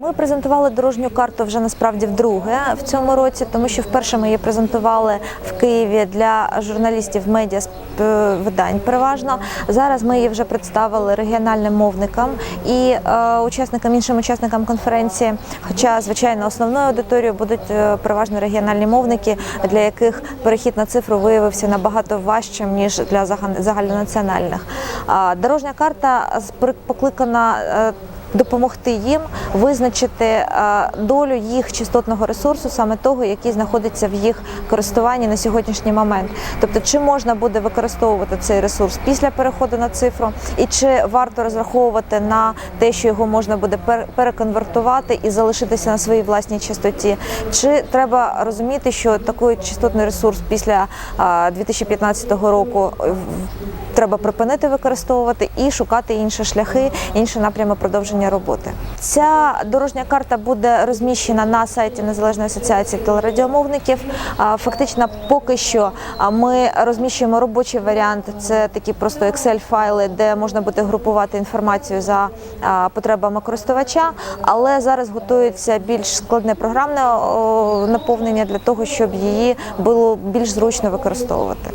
Ми презентували дорожню карту вже насправді вдруге в цьому році, тому що вперше ми її презентували в Києві для журналістів медіа е, видань. Переважно зараз ми її вже представили регіональним мовникам і е, учасникам іншим учасникам конференції. Хоча, звичайно, основною аудиторією будуть е, переважно регіональні мовники, для яких перехід на цифру виявився набагато важчим ніж для загал- загальнонаціональних. Дорожня карта покликана. е, допомогти їм визначити е, долю їх частотного ресурсу, саме того, який знаходиться в їх користуванні на сьогоднішній момент. Тобто, чи можна буде використовувати цей ресурс після переходу на цифру, і чи варто розраховувати на те, що його можна буде пер- переконвертувати і залишитися на своїй власній частоті, чи треба розуміти, що такий частотний ресурс після е, 2015 року треба припинити використовувати і шукати інші шляхи, інші напрями продовження роботи. Ця дорожня карта буде розміщена на сайті Незалежної асоціації телерадіомовників. Фактично, поки що ми розміщуємо робочий варіант. Це такі просто Excel-файли, де можна буде групувати інформацію за потребами користувача. Але зараз готується більш складне програмне наповнення для того, щоб її було більш зручно використовувати.